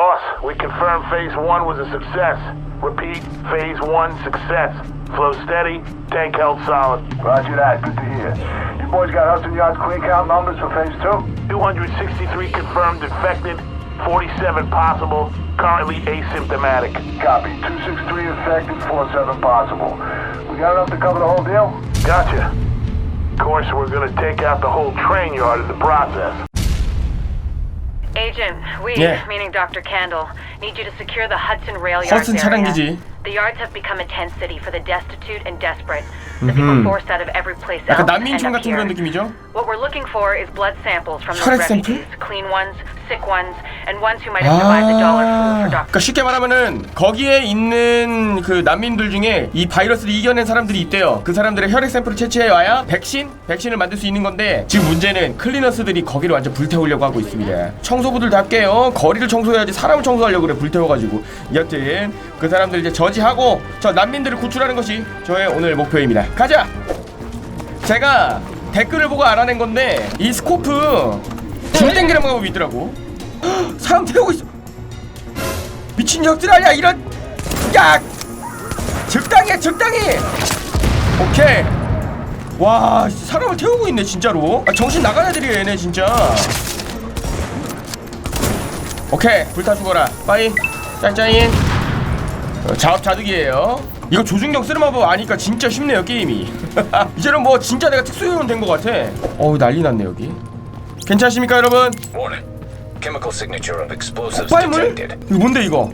Boss, we confirm phase one was a success. Repeat, phase one success. Flow steady, tank held solid. Roger that. Good to hear. You boys got Hudson Yards clean count numbers for phase two? 263 confirmed infected, 47 possible, currently asymptomatic. Copy. 263 infected, 47 possible. We got enough to cover the whole deal? Gotcha. Of course, we're gonna take out the whole train yard in the process. Agent, we, Yeah. meaning Dr. Candle, need you to secure the Hudson Rail Yards Hudson area. 차량기지. The yards have become a tent city for the destitute and desperate. 약간 난민촌 같은. 그런 느낌이죠? What we're looking for is blood samples from those 혈액 샘플? refugees, clean ones, sick ones, and ones who might have survived the dollar flu 아. 그러니까 쉽게 말하면은 거기에 있는 그 난민들 중에 이 바이러스를 이겨낸 사람들이 있대요. 그 사람들의 혈액 샘플을 채취해 와야 백신, 백신을 만들 수 있는 건데 지금 문제는 클리너스들이 거기를 완전 불태우려고 하고 있습니다. 청소부들답게요. 거리를 청소해야지 사람을 청소하려고 그래 불태워가지고. 여튼 그 사람들 이제 저지하고 저 난민들을 구출하는 것이 저의 오늘 목표입니다. 가자. 제가 댓글을 보고 알아낸 건데 이 스코프 줄 땡기는 방법이 있더라고. 헉, 사람 태우고 있어. 미친 녀들 아니야 이런. 야, 적당해 적당히. 오케이. 와 사람을 태우고 있네 진짜로. 아, 정신 나간 애들이야 얘네 진짜. 오케이 불타 죽어라. 빠이. 짤짜인. 어, 자업자득이에요. 이거 조준경 쓰는 방법 아니까 진짜 쉽네요 게임이. 이제는 뭐 진짜 내가 특수요원 된 것 같아. 어우 난리 났네 여기. 괜찮습니까 여러분? 폭발물? 이거 뭔데 이거?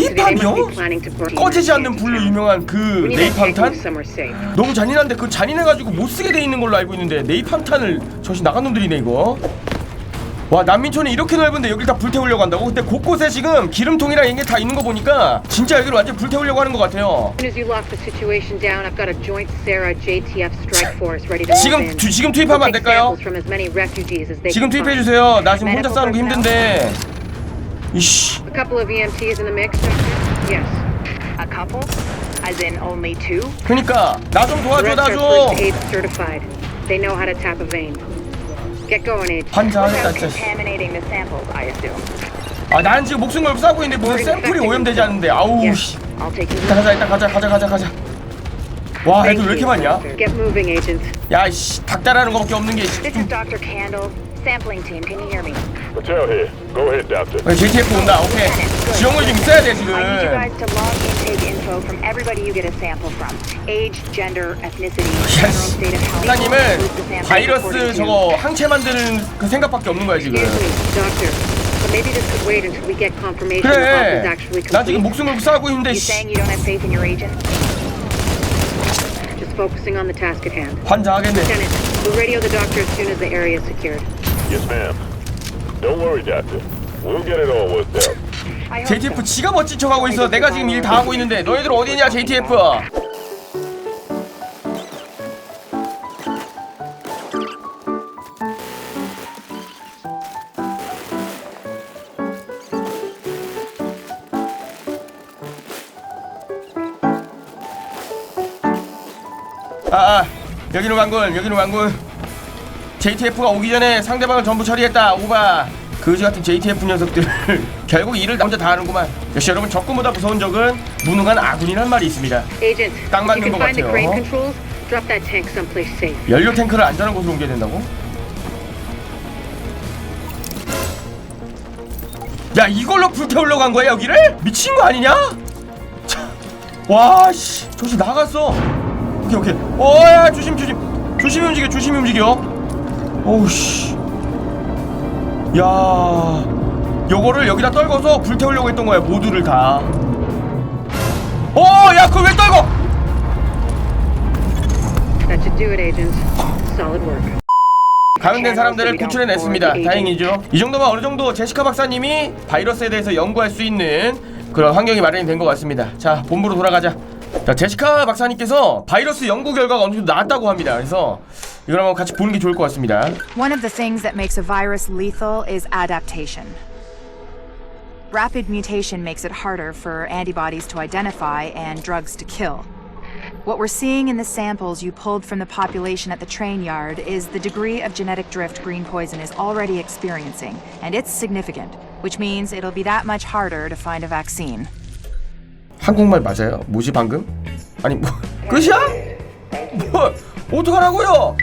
네이팜이요? 꺼지지 않는 불로 유명한 그 네이팜탄? 너무 잔인한데 그 잔인해가지고 못 쓰게 돼 있는 걸로 알고 있는데 네이팜탄을 정신 나간 놈들이네 이거. 와 난민촌이 이렇게 넓은데 여길 다 불태우려고 한다고? 근데 곳곳에 지금 기름통이랑 이게 다 있는 거 보니까 진짜 여기를 완전 불태우려고 하는 것 같아요. As soon as you lock the situation down, I've got a joint Sarah JTF strike force ready to move 지금 in. 주- 지금 투입하면 안 We'll take 될까요? samples from as many refugees as they 지금 can 투입해. 주세요. 나 지금 혼자 싸우는 거? 힘든데. 이씨. A couple of EMTs in the mix, Doctor? Yes. A couple? As in only two? 그니까 나 좀 도와줘 나 are 좀. first aid certified. They know how to tap a vein. Get going, Age. 환장하겠다 Without 진짜. contaminating the samples, I assume. 아 나는 지금 목숨 걸고 싸우고 있는데 무슨 샘플이 오염되지 않는데 아우 Yes. 씨. I'll take you. 일단 가자 일단 가자 가자 가자 가자. 와 애들 왜 이렇게 많냐? Get moving, Agent. 야이씨 닭다라는 거밖에 없는 게 This is Dr. Candle, sampling team. Can you hear me? Patel here. Go ahead, Doctor. 어, JTF 온다 오케이 지원물이 좀 있어야 돼 지금 I need you guys to log intake info from everybody you get a sample from. Age, gender, ethnicity, general 야씨 state of health. 사장님은 Include the samples 바이러스 according to- 저거 항체 만드는 그 생각밖에 없는 거야 지금 Excuse me, Doctor. But maybe this could wait until we get confirmation the op is 그래 actually 나 지금 complete. 목숨 걸고 싸우고 있는데 You 씨 saying you don't have faith in your agent? Just focusing on the task at hand. 환장하겠네 Lieutenant, we'll radio the doctor as soon as the area is secured. Yes, ma'am. Don't worry, Doctor. We'll get it all worked out. JTF 지가 멋진 척하고 있어 내가 지금 일 다 하고 있는데 너희들 어디냐 JTF 아, 아 여기는 왕군 여기는 왕군 JTF가 오기 전에 상대방을 전부 처리했다. 오바. 그지 같은 JTF 녀석들. 결국 일을 나 혼자 다 하는구만. 역시 여러분 적군보다 무서운 적은 무능한 아군이란 말이 있습니다. Agent, 딱 you 맞는 can 것 find the 같아요. crane controls, drop that tank someplace safe. 연료 탱크를 안전한 곳으로 옮겨야 된다고? 야 이걸로 불태우려고 한 거야 여기를? 미친 거 아니냐? 참, 와 씨. 조심 나갔어. 오케이 오케이. 어야 조심 조심. 조심히 움직여 조심히 움직여 오우씨 야 요거를 여기다 떨궈서 불태우려고 했던 거야 모두를 다 어 야 그걸 왜 떨궈 That should do it, Agent. Solid work. 감염된 사람들을 구출해냈습니다. 다행이죠. 이 정도면 어느 정도 제시카 박사님이 바이러스에 대해서 연구할 수 있는 그런 환경이 마련이 된 것 같습니다. 자, 본부로 돌아가자. 자, 제시카 박사님께서 바이러스 연구 결과가 어느 정도 나왔다고 합니다. 그래서 이걸 한번 같이 보는 게 좋을 것 같습니다. One of the things that makes a virus lethal is adaptation. Rapid mutation makes it harder for antibodies to identify and drugs to kill. What we're seeing in the samples you pulled from the population at the train yard is the degree of genetic drift green poison is already experiencing, and it's significant, which means it'll be that much harder to find a vaccine. 한국말 맞아요? 뭐지 방금? 아니 뭐 끝이야? 뭐 어떡하라고요?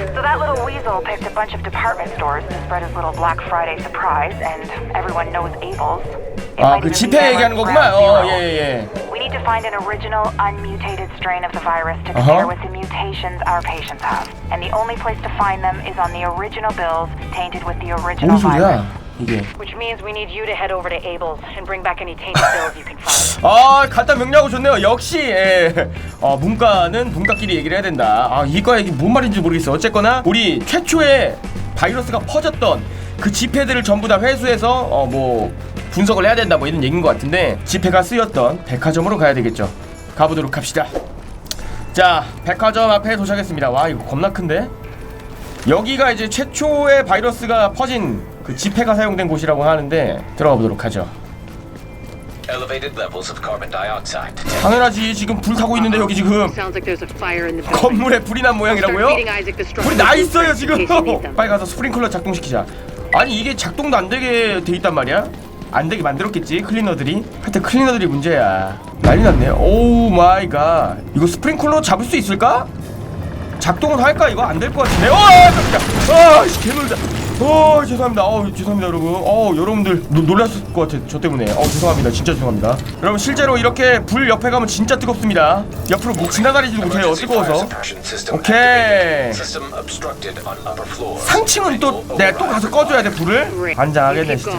So that little weasel picked a bunch of department stores to spread his little Black Friday surprise, and everyone knows Abel's. It 아 might 그 even be 집회 Abel's 얘기하는 거구만. Ground 어 Zero. 예예 예. We need to find an original, unmutated strain of the virus to Uh-huh. compare with the mutations our patients have. And the only place to find them is on the original bills tainted with the original 뭔 virus. 소리야 이게? Which means we need you to head over to Abel's and bring back any tainted bills you can find. 아 간단 명료하고 좋네요. 역시 예. 어, 문과는 문과끼리 얘기를 해야 된다. 아 이과 얘기 뭔 말인지 모르겠어. 어쨌거나 우리 최초의 바이러스가 퍼졌던 그 지폐들을 전부 다 회수해서 어 뭐 분석을 해야 된다 뭐 이런 얘기인 것 같은데 지폐가 쓰였던 백화점으로 가야 되겠죠. 가보도록 합시다. 자 백화점 앞에 도착했습니다. 와 이거 겁나 큰데? 여기가 이제 최초의 바이러스가 퍼진 그 지폐가 사용된 곳이라고 하는데 들어가 보도록 하죠. Elevated levels of carbon dioxide detected. 당연하지 지금 불 타고 있는데 여기 지금 Sounds like there's a fire in the building. 건물에 불이 난 모양이라고요? feeding Isaac the structure 불이 나 있어요 blueprints 지금 in case you need them. 빨리 가서 스프링클러 작동시키자 아니 이게 작동도 안 되게 돼 있단 말이야 안 되게 만들었겠지 클리너들이 하여튼 클리너들이 문제야 난리 났네 오우 마이 갓 이거 스프링클러 잡을 수 있을까? 작동은 할까 이거 안 될 것 같은데 어 깜짝이야 아 씨 개놀자 어 죄송합니다 어 죄송합니다 여러분 어 여러분들 노, 놀랐을 것 같아 저 때문에 어 죄송합니다 진짜 죄송합니다 여러분 실제로 이렇게 불 옆에 가면 진짜 뜨겁습니다 옆으로 뭐 지나다니지도 못해요 뜨거워서 오케이. 상층은 또 내가 또 가서 꺼줘야 돼 불을 환장하겠네 keep 진짜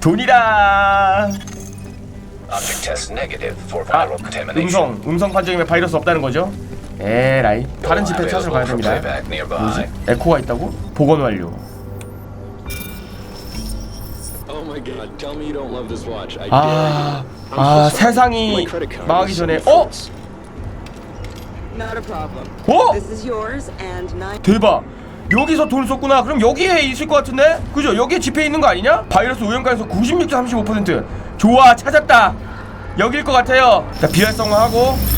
돈이다 아. 음성 음성 판정이면 바이러스 없다는 거죠 에라이 다른 집회 찾으러 가야 됩니다. 뭐지 에코가 있다고 복원 완료 Oh 아. 아. 세상이 망하기 전에 어? 어? 대박 여기서 돈 썼구나 그럼 여기에 있을 것 같은데? 그죠? 여기에 집회 있는 거 아니냐? 바이러스 오염가에서 96.35% 좋아 찾았다 여길 것 같아요 자 비활성화하고.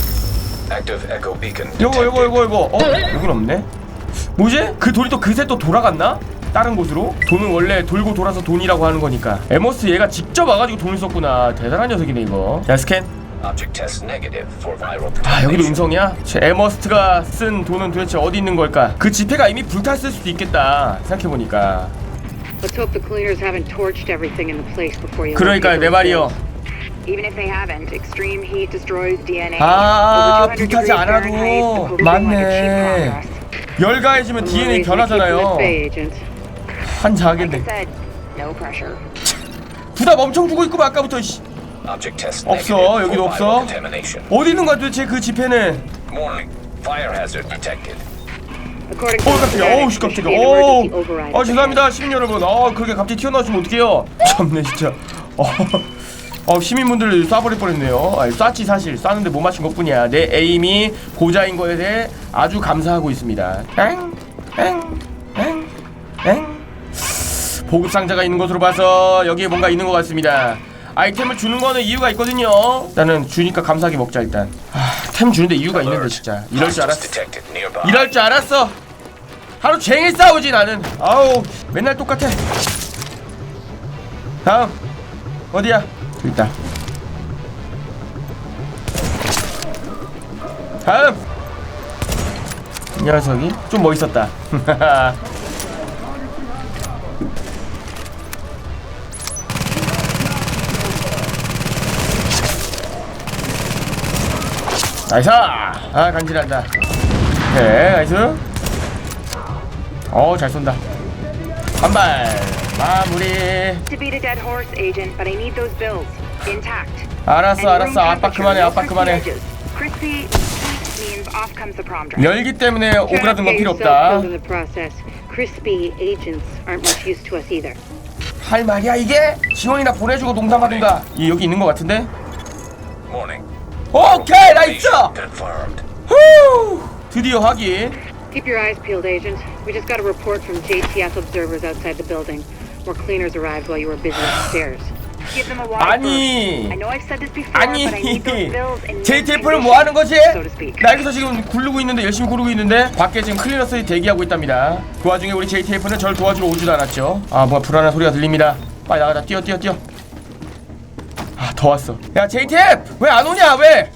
요거 요거. 요거 요거 어? 여긴 없네 뭐지? 그 돌이 또 그새 또 돌아갔나? 다른 곳으로? 돈은 원래 돌고 돌아서 돈이라고 하는 거니까 에머스 얘가 직접 와가지고 돈을 썼구나 대단한 녀석이네 이거 자 스캔 Object test negative for viral 아 여기도. 음성이야? 제 에머스트가 쓴 돈은 도대체 어디 있는 걸까? 그 지폐가 이미 불탔을 수도 있겠다 생각해보니까 let's hope the cleaners haven't torched everything in the place before you. 그러니까요 locate 내 말이요. Even if they haven't, extreme heat destroys DNA. 아 Over 200 불타지 degrees 않아도 like a cheap 맞네 progress. 열가해지면 DNA 변하잖아요. Like I said, no pressure. 부담 엄청 주고 있구만 아까부터 씨. Object test 없어, negative 여기도 없어. contamination. 어디 있는 거야 도대체 그 지폐는 Warning. Fire hazard detected. According to 어 the 깜짝이야 schematics, 어우 씨 there should 깜짝이야 be an 어우 emergency override 어 at the 죄송합니다 시민 여러분 어 그렇게 갑자기 튀어나오시면 어떡해요 참네 진짜 어, 어 시민분들 쏴버릴 뻔했네요. 아니, 쐈지 사실. 쐈는데 못 맞춘 것뿐이야. 내 에임이 고자인 거에 대해 아주 감사하고 있습니다. 엥 엥 엥 엥? 보급 상자가 있는 것으로 봐서 여기에 뭔가 있는 것 같습니다. 아이템을 주는 거는 이유가 있거든요. 나는 주니까 감사하게 먹자 일단. 아, 템 주는데 이유가 있는데 진짜. 이럴 줄 알았어. 이럴 줄 알았어. 하루 종일 싸우지 나는. 아우 맨날 똑같아. 다음. 어디야? 있다. 다음 이 녀석이 좀 멋있었다. 나이스! 아 간지난다. 네, 나이스. 어, 잘 쏜다. 한 발. 마무리. To beat a dead horse, agent, but I need those bills intact. 알았어, 알았어. temperature, 그만해, crispy 그만해. Crispy means off comes the prom dress. 열기 때문에 오그라든 건 필요 없다. Crispy agents aren't much use to us either. 할 말이야 이게? 지원이나 보내주고 농담하든가. 이 여기 있는 것 같은데? Warning. 오케이, 나이스. Confirmed. 후. 드디어 확인. Keep your eyes peeled, agent. We just got a report from JTF observers outside the building. More cleaners arrived while you were busy upstairs. Give them a wide 아니. berth. I know I've said this before, 아니. but I need those bills in JTF는 뭐 하는 거지? condition, so to speak. 나 여기서 지금 굴르고 있는데 열심히 구르고 있는데 밖에 지금 클리너스 대기하고 있답니다. 그 와중에 우리 JTF는 절 도와주러 오지도 않았죠. 아 뭐야 불안한 소리가 들립니다. 빨리 나가자. 뛰어 뛰어 뛰어. 아 더 왔어. 야 JTF 왜 안 오냐 왜?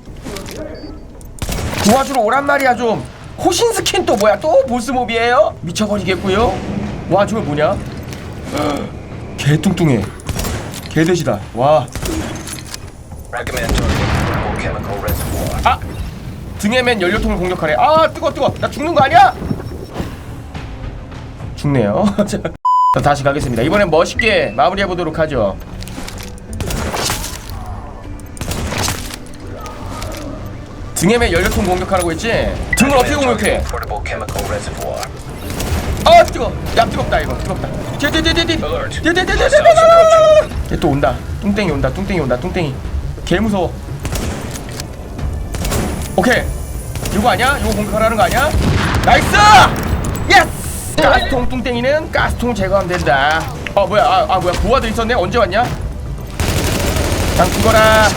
도와주러 오란 말이야 좀. 호신 스킨 또 뭐야? 또 보스몹이에요? 미쳐버리겠고요? 와 저거 뭐냐 개 뚱뚱해 개 돼지다 와 portable chemical reservoir. 아! 등에 맨 연료통을 공격하래. 아 뜨거 뜨거. 나 죽는 거 아니야? 죽네요. 자, 자, 다시 가겠습니다. 이번엔 멋있게 마무리해 보도록 하죠. 등에 맨 연료통 공격하라고 했지? 등을 어떻게 공격해? 아 뜨거. 야 뜨겁다 이거 뜨겁다. 얘또 온다. 뚱땡이 온다. 뚱땡이 온다. 뚱땡이. 개 무서워. 오케이. 이거 아니야? 이거 공격하라는 거 아니야? 나이스! 예스! 가스통 뚱땡이는 가스통 제거하면 된다. 어 뭐야? 아, 아 뭐야? 보아들 있었네. 언제 왔냐? 장 죽어라.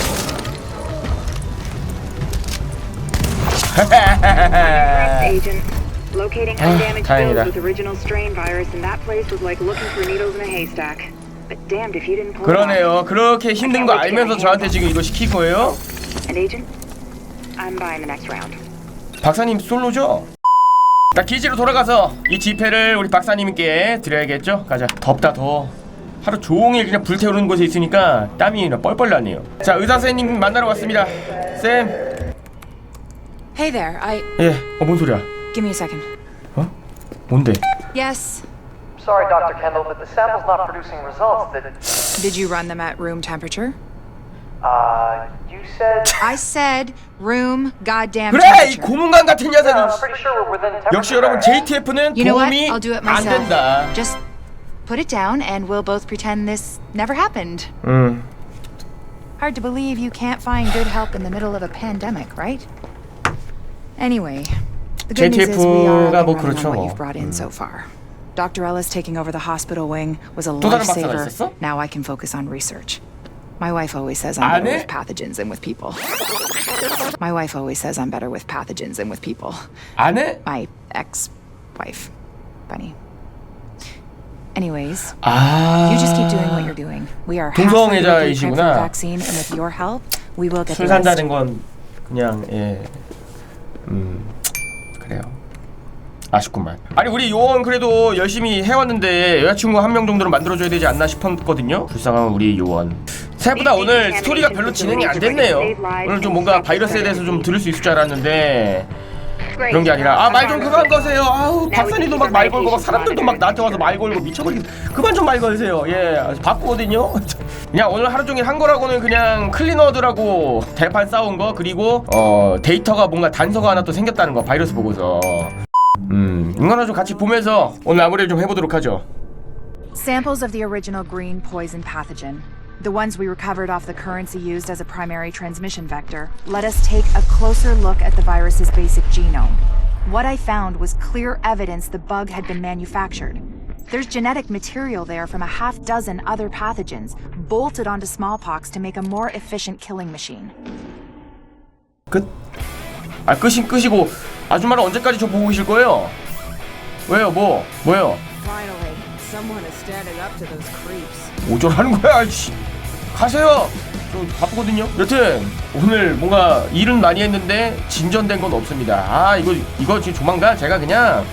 Agent. Locating Ah, undamaged 다행이다. bills with original strain virus in that place was like looking for needles in a haystack. But damned if you didn't pull it off. 그러네요. 그렇게 힘든 거 알면서 저한테 지금 이거 시킬 거예요? And agent, I'm buying the next round. 박사님 솔로죠? 나 기지로 돌아가서 이 지폐를 우리 박사님께 드려야겠죠? 가자. 덥다 더. 하루 종일 그냥 불태우는 곳에 있으니까 땀이 나 뻘뻘 나네요. 자 의사 선생님 만나러 왔습니다. 쌤. Hey there, I. 예. 어뭔 소리야? Give me a second. 어? 뭔데? Yes. Sorry, Dr. Kendall, but the sample's not producing results that. Did you run them at room temperature? Uh, you said. I said room goddamn 그래 이 temperature. 고문관 같은 Yeah, 녀석은. I'm pretty sure we're within temperature. 역시 여러분 JTF는 You know what? 도움이 I'll do it 안 myself. 된다. Just put it down and we'll both pretend this never happened. 음. Hard to believe you can't find good help in the middle of a pandemic, right? Anyway, the good news is we are JTF 가 up and 뭐 running 그렇죠, on what 뭐. you've brought in so far. Dr. Ellis taking over the hospital wing was a 또 다른 박사가 lifesaver. 있었어? Now I can focus on research. My wife always says 안 I'm better 해? with pathogens than with people. My wife always says I'm better with pathogens than with people. 안 해? My ex-wife, Bunny. Anyways, 아. you just keep doing what you're doing. We are halfway to the 동성애자이시구나. blueprint for the vaccine, and with your help, we will get 술 the rest. 산다는 건 그냥 예. 음. 그래요. 아쉽구만. 아니 우리 요원 그래도 열심히 해왔는데 여자친구 한 명 정도는 만들어줘야 되지 않나 싶었거든요. 불쌍한 우리 요원. 생각보다 오늘 스토리가 별로 진행이 안 됐네요. 오늘 좀 뭔가 바이러스에 대해서 좀 들을 수 있을 줄 알았는데 그런 게 아니라 아 말 좀 그만 거세요. 아우 박사님도 막 말 걸고 막 사람들도 막 나한테 와서 말 걸고 미쳐버리겠어. 그만 좀 말 걸으세요. 예 바쁘거든요. 그냥 오늘 하루 종일 한 거라고는 그냥 클리너들하고 대판 싸운 거 그리고 어 데이터가 뭔가 단서가 하나 또 생겼다는 거 바이러스 보고서 음 이거는 좀 같이 보면서 오늘 마무리를 좀 해보도록 하죠. Samples of the original green poison pathogen, the ones we recovered off the currency used as a primary transmission vector, let us take a closer look at the virus's basic genome. What I found was clear evidence the bug had been manufactured. There's genetic material there from a half dozen other pathogens, bolted onto smallpox to make a more efficient killing machine. 끝? 아 끝이 끝이고 아줌마는 언제까지 저 보고 계실 거예요? 왜요 뭐 뭐예요? Finally, someone is standing up to those creeps. 오절하는 거야 아이씨 가세요 저 바쁘거든요 여튼 오늘 뭔가 일은 많이 했는데 진전된 건 없습니다 아 이거 이거 지금 조만간 제가 그냥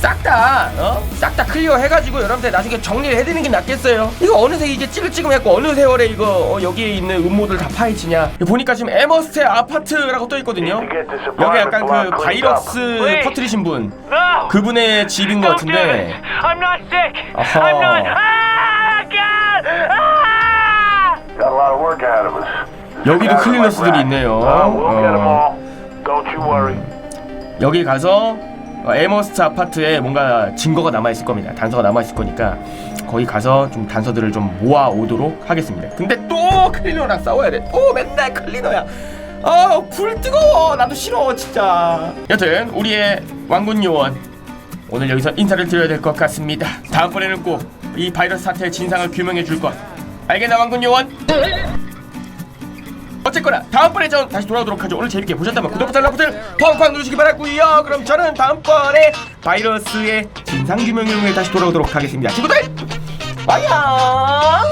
싹다 어? 싹 다 클리어 해가지고 여러분들 나중에 정리를 해드리는 게 낫겠어요 이거 어느새 이게 찌글찌글했고 어느 세월에 이거 어, 여기에 있는 음모들 다 파헤치냐 보니까 지금 에머스테 아파트라고 떠 있거든요 여기 약간 그 바이러스 터트리신 분 그분의 집인 것 같은데 us. 여기도 클리너스들이 있네요 어. worry. 여기 가서 어, 에머스트 아파트에 뭔가 증거가 남아 있을 겁니다. 단서가 남아 있을 거니까 거기 가서 좀 단서들을 좀 모아 오도록 하겠습니다. 근데 또 클리너랑 싸워야 돼. 또 맨날 클리너야. 아, 불 뜨거워. 나도 싫어, 진짜. 여튼 우리의 왕군 요원 오늘 여기서 인사를 드려야 될 것 같습니다. 다음번에는 꼭 이 바이러스 사태의 진상을 규명해 줄 것. 알겠나 왕군 요원? 어쨌거나 다음번에 전 다시 돌아오도록 하죠. 오늘 재밌게 보셨다면 구독 버튼 버튼 팡팡 누르시기 바라고요. 그럼 저는 다음번에 바이러스의 진상 규명을 위해 다시 돌아오도록 하겠습니다. 친구들 빠이야